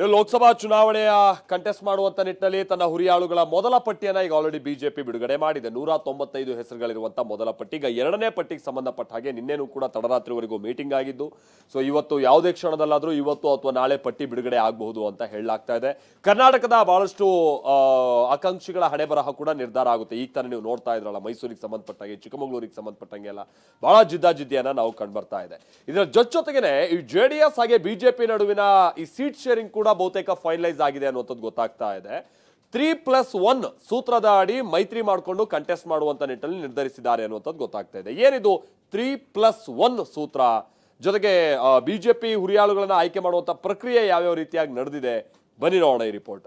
ಇನ್ನು ಲೋಕಸಭಾ ಚುನಾವಣೆಯ ಕಂಟೆಸ್ಟ್ ಮಾಡುವಂತ ನಿಟ್ಟಿನಲ್ಲಿ ತನ್ನ ಹುರಿಯಾಳುಗಳ ಮೊದಲ ಪಟ್ಟಿಯನ್ನ ಈಗ ಆಲ್ರೆಡಿ ಬಿಜೆಪಿ ಬಿಡುಗಡೆ ಮಾಡಿದೆ. ನೂರ ತೊಂಬತ್ತೈದು ಹೆಸರುಗಳಿರುವಂತ ಮೊದಲ ಪಟ್ಟಿ. ಈಗ ಎರಡನೇ ಪಟ್ಟಿಗೆ ಸಂಬಂಧಪಟ್ಟ ಹಾಗೆ ನಿನ್ನೆನೂ ಕೂಡ ತಡರಾತ್ರಿವರೆಗೂ ಮೀಟಿಂಗ್ ಆಗಿದ್ದು ಸೊ ಇವತ್ತು ಯಾವುದೇ ಕ್ಷಣದಲ್ಲಾದರೂ ಇವತ್ತು ಅಥವಾ ನಾಳೆ ಪಟ್ಟಿ ಬಿಡುಗಡೆ ಆಗಬಹುದು ಅಂತ ಹೇಳಲಾಗ್ತಾ ಇದೆ. ಕರ್ನಾಟಕದ ಬಹಳಷ್ಟು ಆಕಾಂಕ್ಷಿಗಳ ಹಣೆ ಬರಹ ಕೂಡ ನಿರ್ಧಾರ ಆಗುತ್ತೆ. ಈಗ ತಾನೇ ನೀವು ನೋಡ್ತಾ ಇದ್ರಲ್ಲ, ಮೈಸೂರಿಗೆ ಸಂಬಂಧಪಟ್ಟಂಗೆ ಚಿಕ್ಕಮಗಳೂರಿಗೆ ಸಂಬಂಧಪಟ್ಟಂಗೆ ಎಲ್ಲ ಬಹಳ ಜಿದ್ದಾಜಿದ್ದಿಯನ್ನ ನಾವು ಕಂಡು ಬರ್ತಾ ಇದೆ. ಇದರ ಜೊತೆಗೆ ಈ ಜೆಡಿಎಸ್ ಹಾಗೆ ಬಿಜೆಪಿ ನಡುವಿನ ಈ ಸೀಟ್ ಶೇರಿಂಗ್ ಕೂಡ ಬಹುತೇಕ ಫೈನಲೈಸ್ ಆಗಿದೆ ಅನ್ನುವಂಥದ್ದು ಗೊತ್ತಾಗ್ತಾ ಇದೆ. ತ್ರೀ ಪ್ಲಸ್ ಒನ್ ಸೂತ್ರದ ಅಡಿ ಮೈತ್ರಿ ಮಾಡಿಕೊಂಡು ಕಂಟೆಸ್ಟ್ ಮಾಡುವಂತ ನಿಟ್ಟಿನಲ್ಲಿ ನಿರ್ಧರಿಸಿದ್ದಾರೆ ಅನ್ನುವಂಥದ್ದು ಗೊತ್ತಾಗ್ತಾ ಇದೆ. ಏನಿದು? ತ್ರೀ ಪ್ಲಸ್ ಒನ್ ಸೂತ್ರ. ಜೊತೆಗೆ ಬಿಜೆಪಿ ಹುರಿಯಾಳುಗಳನ್ನ ಆಯ್ಕೆ ಮಾಡುವಂತ ಪ್ರಕ್ರಿಯೆ ಯಾವ್ಯಾವ ರೀತಿಯಾಗಿ ನಡೆದಿದೆ? ಬನ್ನಿ ನೋಡೋಣ ಈ ರಿಪೋರ್ಟ್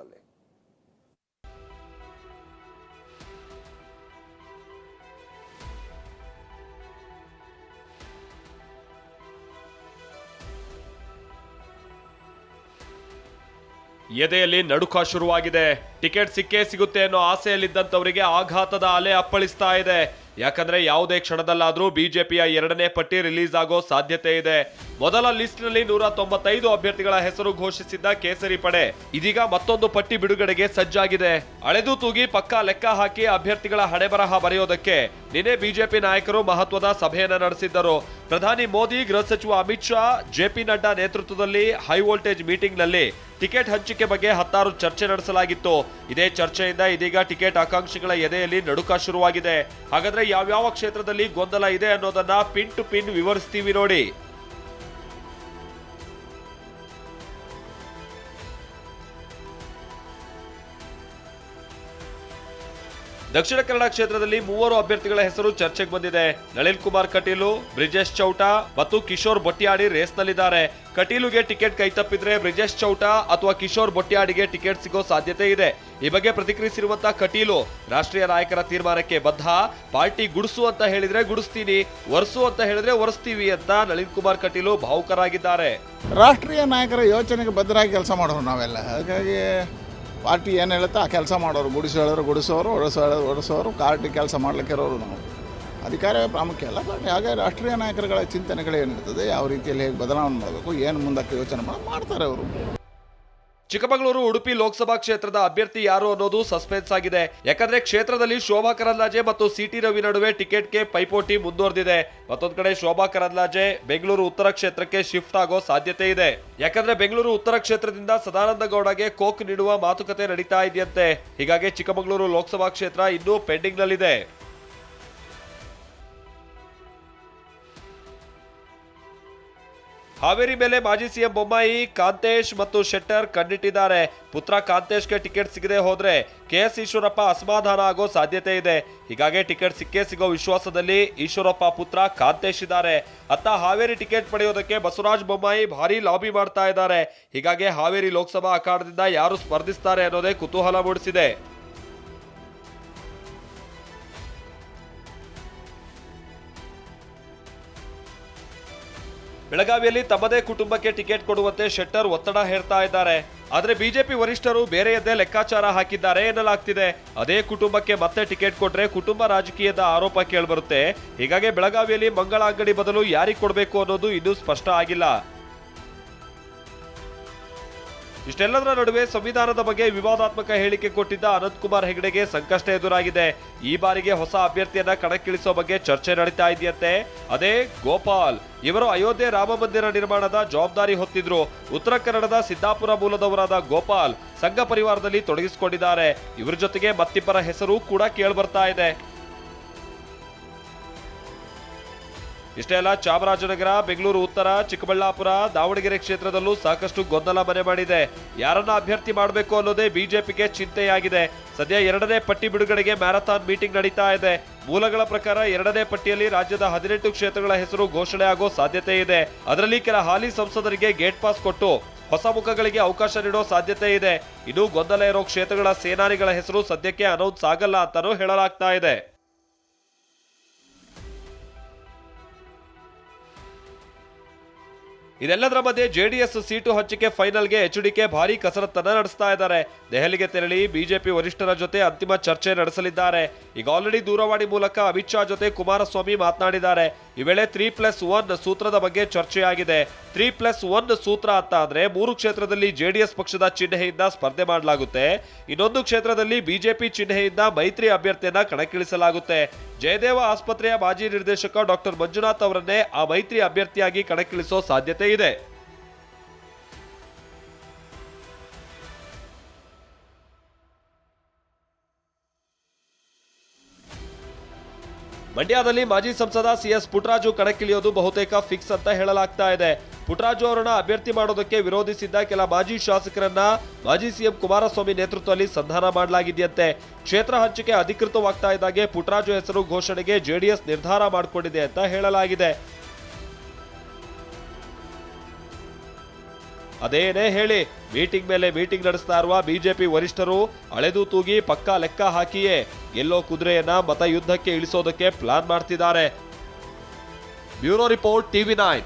ಎದೆಯಲ್ಲಿ ನಡುಕ ಶುರುವಾಗಿದೆ. ಟಿಕೆಟ್ ಸಿಕ್ಕೇ ಸಿಗುತ್ತೆ ಅನ್ನೋ ಆಸೆಯಲ್ಲಿದ್ದಂಥವರಿಗೆ ಆಘಾತದ ಅಲೆ ಅಪ್ಪಳಿಸ್ತಾ ಇದೆ. ಯಾಕಂದ್ರೆ ಯಾವುದೇ ಕ್ಷಣದಲ್ಲಾದ್ರೂ ಬಿಜೆಪಿಯ ಎರಡನೇ ಪಟ್ಟಿ ರಿಲೀಸ್ ಆಗೋ ಸಾಧ್ಯತೆ ಇದೆ. ಮೊದಲ ಲಿಸ್ಟ್ನಲ್ಲಿ ನೂರ ತೊಂಬತ್ತೈದು ಅಭ್ಯರ್ಥಿಗಳ ಹೆಸರು ಘೋಷಿಸಿದ್ದ ಕೇಸರಿ ಪಡೆ. ಇದೀಗ ಮತ್ತೊಂದು ಪಟ್ಟಿ ಬಿಡುಗಡೆಗೆ ಸಜ್ಜಾಗಿದೆ. ಅಳೆದು ತೂಗಿ ಪಕ್ಕಾ ಲೆಕ್ಕ ಹಾಕಿ ಅಭ್ಯರ್ಥಿಗಳ ಹಣೆಬರಹ ಬರೆಯೋದಕ್ಕೆ ನಿನ್ನೆ ಬಿಜೆಪಿ ನಾಯಕರು ಮಹತ್ವದ ಸಭೆಯನ್ನ ನಡೆಸಿದ್ದರು. ಪ್ರಧಾನಿ ಮೋದಿ, ಗೃಹ ಸಚಿವ ಅಮಿತ್ ಶಾ ಜೆಪಿ ನಡ್ಡಾ ನೇತೃತ್ವದಲ್ಲಿ ಹೈ ವೋಲ್ಟೇಜ್ ಮೀಟಿಂಗ್ನಲ್ಲಿ ಟಿಕೆಟ್ ಹಂಚಿಕೆ ಬಗ್ಗೆ ಹತ್ತಾರು ಚರ್ಚೆ ನಡೆಸಲಾಗಿತ್ತು. ಇದೇ ಚರ್ಚೆಯಿಂದ ಇದೀಗ ಟಿಕೆಟ್ ಆಕಾಂಕ್ಷಿಗಳ ಎದೆಯಲ್ಲಿ ನಡುಕ ಶುರುವಾಗಿದೆ. ಹಾಗಾದ್ರೆ ಯಾವ್ಯಾವ ಕ್ಷೇತ್ರದಲ್ಲಿ ಗೊಂದಲ ಇದೆ ಅನ್ನೋದನ್ನ ಪಿನ್ ಟು ಪಿನ್ ವಿವರಿಸ್ತೀವಿ ನೋಡಿ. ದಕ್ಷಿಣ ಕನ್ನಡ ಕ್ಷೇತ್ರದಲ್ಲಿ ಮೂವರು ಅಭ್ಯರ್ಥಿಗಳ ಹೆಸರು ಚರ್ಚೆಗೆ ಬಂದಿದೆ. ನಳಿನ್ ಕುಮಾರ್ ಕಟೀಲು, ಬ್ರಿಜೇಶ್ ಚೌಟಾ ಮತ್ತು ಕಿಶೋರ್ ಬೊಟ್ಯಾಡಿ ರೇಸ್ನಲ್ಲಿದ್ದಾರೆ. ಕಟೀಲುಗೆ ಟಿಕೆಟ್ ಕೈತಪ್ಪಿದ್ರೆ ಬ್ರಿಜೇಶ್ ಚೌಟಾ ಅಥವಾ ಕಿಶೋರ್ ಬೊಟ್ಯಾಡಿಗೆ ಟಿಕೆಟ್ ಸಿಗೋ ಸಾಧ್ಯತೆ ಇದೆ. ಈ ಬಗ್ಗೆ ಪ್ರತಿಕ್ರಿಯಿಸಿರುವಂತಹ ಕಟೀಲು, ರಾಷ್ಟ್ರೀಯ ನಾಯಕರ ತೀರ್ಮಾನಕ್ಕೆ ಬದ್ಧ. ಪಾರ್ಟಿ ಗುಡಿಸು ಅಂತ ಹೇಳಿದ್ರೆ ಗುಡಿಸ್ತೀನಿ, ಒರೆಸು ಅಂತ ಹೇಳಿದ್ರೆ ಒರೆಸ್ತೀವಿ ಅಂತ ನಳಿನ್ ಕುಮಾರ್ ಕಟೀಲು ಭಾವುಕರಾಗಿದ್ದಾರೆ. ರಾಷ್ಟ್ರೀಯ ನಾಯಕರ ಯೋಚನೆಗೆ ಬದ್ಧರಾಗಿ ಕೆಲಸ ಮಾಡೋರು ನಾವೆಲ್ಲ. ಹಾಗಾಗಿ ಪಾರ್ಟಿ ಏನು ಹೇಳುತ್ತೆ ಆ ಕೆಲಸ ಮಾಡೋರು ಗುಡಿಸಿ ಹೇಳೋರು ಗುಡಿಸೋರು ಒಡಿಸೋ ಹೇಳೋರು ಒಡಿಸೋರು ಪಾರ್ಟಿ ಕೆಲಸ ಮಾಡ್ಲಿಕ್ಕೆ ಇರೋರು ನಾವು. ಅಧಿಕಾರ, ಪ್ರಾಮುಖ್ಯ ಅಲ್ಲ ಬಟ್ ಹಾಗೆ ರಾಷ್ಟ್ರೀಯ ನಾಯಕರುಗಳ ಚಿಂತನೆಗಳೇನಿರ್ತದೆ ಯಾವ ರೀತಿಯಲ್ಲಿ ಹೇಗೆ ಬದಲಾವಣೆ ಮಾಡಬೇಕು, ಏನು ಮುಂದಕ್ಕೆ ಯೋಚನೆ ಮಾಡಿ, ಮಾಡ್ತಾರೆ ಅವರು. ಚಿಕ್ಕಮಗಳೂರು, ಉಡುಪಿ ಲೋಕಸಭಾ ಕ್ಷೇತ್ರದ ಅಭ್ಯರ್ಥಿ ಯಾರು ಅನ್ನೋದು ಸಸ್ಪೆನ್ಸ್ ಆಗಿದೆ. ಯಾಕಂದ್ರೆ ಕ್ಷೇತ್ರದಲ್ಲಿ ಶೋಭಾ ಕರಂದ್ಲಾಜೆ ಮತ್ತು ಸಿಟಿ ರವಿ ನಡುವೆ ಟಿಕೆಟ್ಗೆ ಪೈಪೋಟಿ ಮುಂದುವರೆದಿದೆ. ಮತ್ತೊಂದು ಕಡೆ ಶೋಭಾ ಕರಂದ್ಲಾಜೆ ಬೆಂಗಳೂರು ಉತ್ತರ ಕ್ಷೇತ್ರಕ್ಕೆ ಶಿಫ್ಟ್ ಆಗೋ ಸಾಧ್ಯತೆ ಇದೆ. ಯಾಕಂದ್ರೆ ಬೆಂಗಳೂರು ಉತ್ತರ ಕ್ಷೇತ್ರದಿಂದ ಸದಾನಂದ ಗೌಡಗೆ ಕೋಕ್ ನೀಡುವ ಮಾತುಕತೆ ನಡೀತಾ ಇದೆಯಂತೆ. ಹೀಗಾಗಿ ಚಿಕ್ಕಮಗಳೂರು ಲೋಕಸಭಾ ಕ್ಷೇತ್ರ ಇನ್ನೂ ಪೆಂಡಿಂಗ್ ಹಾವೇರಿ ಮೇಲೆ ಮಾಜಿ ಸಿಎಂ ಬೊಮ್ಮಾಯಿ, ಕಾಂತೇಶ್ ಮತ್ತು ಶೆಟ್ಟರ್ ಕಣ್ಣಿಟ್ಟಿದ್ದಾರೆ. ಪುತ್ರ ಕಾಂತೇಶ್ಗೆ ಟಿಕೆಟ್ ಸಿಗದೆ ಹೋದ್ರೆ ಕೆಎಸ್ ಈಶ್ವರಪ್ಪ ಅಸಮಾಧಾನ ಆಗೋ ಸಾಧ್ಯತೆ ಇದೆ. ಹೀಗಾಗಿ ಟಿಕೆಟ್ ಸಿಕ್ಕೇ ಸಿಗೋ ವಿಶ್ವಾಸದಲ್ಲಿ ಈಶ್ವರಪ್ಪ ಪುತ್ರ ಕಾಂತೇಶ್ ಇದ್ದಾರೆ. ಅತ್ತ ಹಾವೇರಿ ಟಿಕೆಟ್ ಪಡೆಯೋದಕ್ಕೆ ಬಸವರಾಜ ಬೊಮ್ಮಾಯಿ ಭಾರಿ ಲಾಬಿ ಮಾಡ್ತಾ ಇದ್ದಾರೆ. ಹೀಗಾಗಿ ಹಾವೇರಿ ಲೋಕಸಭಾ ಅಖಾಡದಿಂದ ಯಾರು ಸ್ಪರ್ಧಿಸ್ತಾರೆ ಅನ್ನೋದೇ ಕುತೂಹಲ ಮೂಡಿಸಿದೆ. ಬೆಳಗಾವಿಯಲ್ಲಿ ತಮ್ಮದೇ ಕುಟುಂಬಕ್ಕೆ ಟಿಕೆಟ್ ಕೊಡುವಂತೆ ಶೆಟ್ಟರ್ ಒತ್ತಡ ಹೇರ್ತಾ ಇದ್ದಾರೆ. ಆದರೆ ಬಿಜೆಪಿ ವರಿಷ್ಠರು ಬೇರೆಯದ್ದೇ ಲೆಕ್ಕಾಚಾರ ಹಾಕಿದ್ದಾರೆ ಎನ್ನಲಾಗ್ತಿದೆ. ಅದೇ ಕುಟುಂಬಕ್ಕೆ ಮತ್ತೆ ಟಿಕೆಟ್ ಕೊಟ್ರೆ ಕುಟುಂಬ ರಾಜಕೀಯದ ಆರೋಪ ಕೇಳಿಬರುತ್ತೆ. ಹೀಗಾಗಿ ಬೆಳಗಾವಿಯಲ್ಲಿ ಮಂಗಳ ಅಂಗಡಿ ಬದಲು ಯಾರಿಗೆ ಕೊಡಬೇಕು ಅನ್ನೋದು ಇನ್ನೂ ಸ್ಪಷ್ಟ ಆಗಿಲ್ಲ. ಇಷ್ಟೆಲ್ಲದರ ನಡುವೆ ಸಂವಿಧಾನದ ಬಗ್ಗೆ ವಿವಾದಾತ್ಮಕ ಹೇಳಿಕೆ ಕೊಟ್ಟಿದ್ದ ಅನಂತ್ ಕುಮಾರ್ ಹೆಗಡೆಗೆ ಸಂಕಷ್ಟ ಎದುರಾಗಿದೆ. ಈ ಬಾರಿಗೆ ಹೊಸ ಅಭ್ಯರ್ಥಿಯನ್ನ ಕಣಕ್ಕಿಳಿಸೋ ಬಗ್ಗೆ ಚರ್ಚೆ ನಡೀತಾ ಇದೆಯಂತೆ. ಅದೇ ಗೋಪಾಲ್, ಇವರು ಅಯೋಧ್ಯೆ ರಾಮ ಮಂದಿರ ನಿರ್ಮಾಣದ ಜವಾಬ್ದಾರಿ ಹೊತ್ತಿದ್ರು. ಉತ್ತರ ಕನ್ನಡದ ಸಿದ್ದಾಪುರ ಮೂಲದವರಾದ ಗೋಪಾಲ್ ಸಂಘ ಪರಿವಾರದಲ್ಲಿ ತೊಡಗಿಸಿಕೊಂಡಿದ್ದಾರೆ. ಇವರ ಜೊತೆಗೆ ಮತ್ತಿಬ್ಬರ ಹೆಸರು ಕೂಡ ಕೇಳ್ಬರ್ತಾ ಇದೆ. ಇಷ್ಟೇ ಅಲ್ಲ, ಚಾಮರಾಜನಗರ, ಬೆಂಗಳೂರು, ಉತ್ತರ, ಚಿಕ್ಕಬಳ್ಳಾಪುರ, ದಾವಣಗೆರೆ ಕ್ಷೇತ್ರದಲ್ಲೂ ಸಾಕಷ್ಟು ಗೊಂದಲ ಮನೆ ಮಾಡಿದೆ. ಯಾರನ್ನ ಅಭ್ಯರ್ಥಿ ಮಾಡಬೇಕು ಅನ್ನೋದೇ ಬಿಜೆಪಿಗೆ ಚಿಂತೆಯಾಗಿದೆ. ಸದ್ಯ ಎರಡನೇ ಪಟ್ಟಿ ಬಿಡುಗಡೆಗೆ ಮ್ಯಾರಥಾನ್ ಮೀಟಿಂಗ್ ನಡೀತಾ ಇದೆ. ಮೂಲಗಳ ಪ್ರಕಾರ ಎರಡನೇ ಪಟ್ಟಿಯಲ್ಲಿ ರಾಜ್ಯದ ಹದಿನೆಂಟು ಕ್ಷೇತ್ರಗಳ ಹೆಸರು ಘೋಷಣೆ ಆಗೋ ಸಾಧ್ಯತೆ ಇದೆ. ಅದರಲ್ಲಿ ಕೆಲ ಹಾಲಿ ಸಂಸದರಿಗೆ ಗೇಟ್ ಪಾಸ್ ಕೊಟ್ಟು ಹೊಸ ಮುಖಗಳಿಗೆ ಅವಕಾಶ ನೀಡೋ ಸಾಧ್ಯತೆ ಇದೆ. ಇನ್ನು ಗೊಂದಲ ಇರೋ ಕ್ಷೇತ್ರಗಳ ಸೇನಾನಿಗಳ ಹೆಸರು ಸದ್ಯಕ್ಕೆ ಅನೌನ್ಸ್ ಆಗಲ್ಲ ಅಂತಲೂ ಹೇಳಲಾಗ್ತಾ ಇದೆ. ಇದೆಲ್ಲದರ ಮಧ್ಯೆ ಜೆಡಿಎಸ್ ಸೀಟು ಹಂಚಿಕೆ ಫೈನಲ್ಗೆ ಎಚ್ಡಿಕೆ ಭಾರಿ ಕಸರತ್ತನ್ನ ನಡೆಸ್ತಾ ಇದ್ದಾರೆ. ದೆಹಲಿಗೆ ತೆರಳಿ ಬಿಜೆಪಿ ವರಿಷ್ಠರ ಜೊತೆ ಅಂತಿಮ ಚರ್ಚೆ ನಡೆಸಲಿದ್ದಾರೆ. ಈಗ ಆಲ್ರೆಡಿ ದೂರವಾಣಿ ಮೂಲಕ ಅಮಿತ್ ಶಾ ಜೊತೆ ಕುಮಾರಸ್ವಾಮಿ ಮಾತನಾಡಿದ್ದಾರೆ. ಈ ವೇಳೆ ತ್ರೀ ಪ್ಲಸ್ ಒನ್ ಸೂತ್ರದ ಬಗ್ಗೆ ಚರ್ಚೆಯಾಗಿದೆ. ತ್ರೀ ಪ್ಲಸ್ ಒನ್ ಸೂತ್ರ ಅಂತ ಮೂರು ಕ್ಷೇತ್ರದಲ್ಲಿ ಜೆಡಿಎಸ್ ಪಕ್ಷದ ಚಿಹ್ನೆಯಿಂದ ಸ್ಪರ್ಧೆ ಮಾಡಲಾಗುತ್ತೆ. ಇನ್ನೊಂದು ಕ್ಷೇತ್ರದಲ್ಲಿ ಬಿಜೆಪಿ ಚಿಹ್ನೆಯಿಂದ ಮೈತ್ರಿ ಅಭ್ಯರ್ಥಿಯನ್ನ ಕಣಕ್ಕಿಳಿಸಲಾಗುತ್ತೆ. ಜಯದೇವ ಆಸ್ಪತ್ರೆಯ ಮಾಜಿ ನಿರ್ದೇಶಕ ಡಾಕ್ಟರ್ ಮಂಜುನಾಥ್ ಅವರನ್ನೇ ಆ ಮೈತ್ರಿ ಅಭ್ಯರ್ಥಿಯಾಗಿ ಕಣಕ್ಕಿಳಿಸೋ ಸಾಧ್ಯತೆ ಇದೆ. ಮಂಡ್ಯದಲ್ಲಿ ಮಾಜಿ ಸಂಸದ ಸಿಎಸ್ ಪುಟ್ರಾಜು ಕಣಕ್ಕಿಳಿಯೋದು ಬಹುತೇಕ ಫಿಕ್ಸ್ ಅಂತ ಹೇಳಲಾಗ್ತಾ ಇದೆ. ಪುಟರಾಜು ಅವರನ್ನ ಅಭ್ಯರ್ಥಿ ಮಾಡೋದಕ್ಕೆ ವಿರೋಧಿಸಿದ್ದ ಕೆಲ ಮಾಜಿ ಶಾಸಕರನ್ನ ಮಾಜಿ ಸಿಎಂ ಕುಮಾರಸ್ವಾಮಿ ನೇತೃತ್ವದಲ್ಲಿ ಸಂಧಾನ ಮಾಡಲಾಗಿದೆಯಂತೆ. ಕ್ಷೇತ್ರ ಹಂಚಿಕೆ ಅಧಿಕೃತವಾಗ್ತಾ ಇದ್ದಾಗೆ ಪುಟರಾಜು ಹೆಸರು ಘೋಷಣೆಗೆ ಜೆಡಿಎಸ್ ನಿರ್ಧಾರ ಮಾಡಿಕೊಂಡಿದೆ ಅಂತ ಹೇಳಲಾಗಿದೆ. ಅದೇನೇ ಹೇಳಿ ಮೀಟಿಂಗ್ ಮೇಲೆ ಮೀಟಿಂಗ್ ನಡೆಸ್ತಾ ಇರುವ ಬಿಜೆಪಿ ವರಿಷ್ಠರು ಅಳೆದು ತೂಗಿ ಪಕ್ಕಾ ಲೆಕ್ಕ ಹಾಕಿಯೇ ಎಲ್ಲೋ ಕುದುರೆಯನ್ನ ಮತಯುದ್ಧಕ್ಕೆ ಇಳಿಸೋದಕ್ಕೆ ಪ್ಲಾನ್ ಮಾಡ್ತಿದ್ದಾರೆ. Bureau report, TV nine.